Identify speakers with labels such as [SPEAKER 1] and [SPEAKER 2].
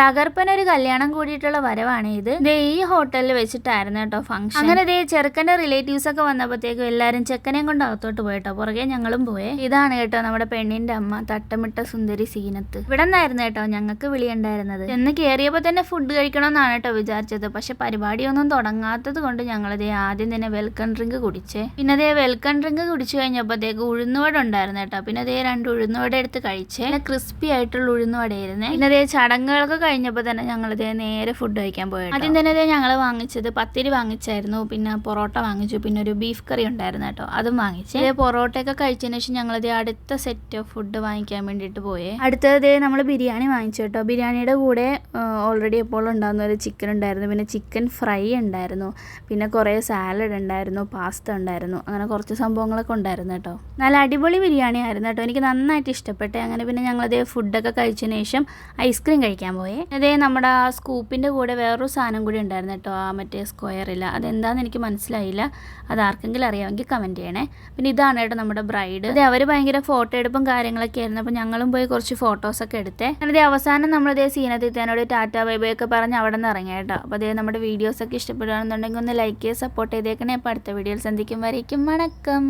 [SPEAKER 1] തകർപ്പൻ ഒരു കല്യാണം കൂടിയിട്ടുള്ള വരവാണ് ഇത്. ദേ ഈ ഹോട്ടലിൽ വെച്ചിട്ടായിരുന്നു കേട്ടോ ഫംഗ്ഷൻ അങ്ങനെ ദേ ചെറുക്കന്റെ റിലേറ്റീവ്സ് ഒക്കെ വന്നപ്പോഴത്തേക്കും എല്ലാരും ചെക്കനെയും കൊണ്ട് അകത്തോട്ട് പോയിട്ടോ. പുറകെ ഞങ്ങളും പോയെ. ഇതാണ് കേട്ടോ നമ്മുടെ പെണ്ണിന്റെ അമ്മ തട്ടമിട്ട സുന്ദരി സീനത്ത്. ഇവിടെ നിന്നായിരുന്നു കേട്ടോ ഞങ്ങൾക്ക് വിളിയുണ്ടായിരുന്നത് എന്ന് കയറിയപ്പോൾ തന്നെ ഫുഡ് കഴിക്കണമെന്നാണ് കേട്ടോ വിചാരിച്ചത്. പക്ഷെ പരിപാടിയൊന്നും തുടങ്ങാത്തത് കൊണ്ട് ഞങ്ങൾ ദേ ആദ്യം തന്നെ വെൽക്കം ഡ്രിങ്ക് കുടിച്ചേ. പിന്നെ അതേ വെൽക്കം ഡ്രിങ്ക് കുടിച്ചു കഴിഞ്ഞപ്പോഴത്തേക്ക് ഉഴുന്നുവട ഉണ്ടായിരുന്നു കേട്ടോ. പിന്നെ അതേ രണ്ട് ഉഴുന്നുവട എടുത്ത് കഴിച്ചേ. ക്രിസ്പി ആയിട്ടുള്ള ഉഴുന്നുവടയായിരുന്നേ പിന്നെ അതേ ചടങ്ങുകളൊക്കെ കഴിഞ്ഞപ്പോൾ തന്നെ ഞങ്ങളിത് നേരെ ഫുഡ് കഴിക്കാൻ പോയി ആദ്യം തന്നെ ഞങ്ങൾ വാങ്ങിച്ചത് പത്തിരി വാങ്ങിച്ചായിരുന്നു പിന്നെ പൊറോട്ട വാങ്ങിച്ചു പിന്നെ ഒരു ബീഫ് കറി ഉണ്ടായിരുന്നു കേട്ടോ അതും വാങ്ങിച്ചു. ഇതേ പൊറോട്ടയൊക്കെ കഴിച്ചതിന് ശേഷം ഞങ്ങൾ ഇതേ അടുത്ത സെറ്റ് ഓഫ് ഫുഡ് വാങ്ങിക്കാൻ വേണ്ടിയിട്ട് പോയേ. അടുത്തത് നമ്മൾ ബിരിയാണി വാങ്ങിച്ചു കേട്ടോ. ബിരിയാണിയുടെ കൂടെ ഓൾറെഡി എപ്പോൾ ഉണ്ടാകുന്ന ഒരു ചിക്കൻ ഉണ്ടായിരുന്നു പിന്നെ ചിക്കൻ ഫ്രൈ ഉണ്ടായിരുന്നു പിന്നെ കുറേ സാലഡ് ഉണ്ടായിരുന്നു പാസ്ത ഉണ്ടായിരുന്നു അങ്ങനെ കുറച്ച് സംഭവങ്ങളൊക്കെ ഉണ്ടായിരുന്നു കേട്ടോ. നല്ല അടിപൊളി ബിരിയാണി ആയിരുന്നു കേട്ടോ. എനിക്ക് നന്നായിട്ട് ഇഷ്ടപ്പെട്ടേ. അങ്ങനെ പിന്നെ ഞങ്ങളത് ഫുഡൊക്കെ കഴിച്ചതിന് ശേഷം ഐസ്ക്രീം കഴിക്കാൻ പോയേ. അതേ നമ്മുടെ ആ സ്കൂപ്പിന്റെ കൂടെ വേറൊരു സാധനം കൂടി ഉണ്ടായിരുന്നു കേട്ടോ ആ മറ്റേ സ്ക്വയറിൽ അതെന്താണെന്ന് എനിക്ക് മനസ്സിലായില്ല. അത് ആർക്കെങ്കിലും അറിയാമെങ്കിൽ കമന്റ് ചെയ്യണേ. പിന്നെ ഇതാണ് കേട്ടോ നമ്മുടെ ബ്രൈഡ് അതെ അവർ ഭയങ്കര ഫോട്ടോ എടുപ്പും കാര്യങ്ങളൊക്കെ ആയിരുന്നു. അപ്പോൾ ഞങ്ങളും പോയി കുറച്ച് ഫോട്ടോസൊക്കെ എടുത്തേ. അങ്ങനെ അവസാനം നമ്മളിതേ സീനത്തിത്തേനോട് ടാറ്റ ബൈ ബൈ ഒക്കെ പറഞ്ഞ് അവിടെ നിന്ന് ഇറങ്ങിയ കേട്ടോ. അപ്പോൾ അതേ നമ്മുടെ വീഡിയോസൊക്കെ ഇഷ്ടപ്പെടുകയാണെന്നുണ്ടെങ്കിൽ ഒന്ന് ലൈക്ക് ചെയ്ത് സപ്പോർട്ട് ചെയ്തേക്കണേ. അപ്പോൾ അടുത്ത വീഡിയോയിൽ സന്ധിക്കും വരയ്ക്കും വണക്കം.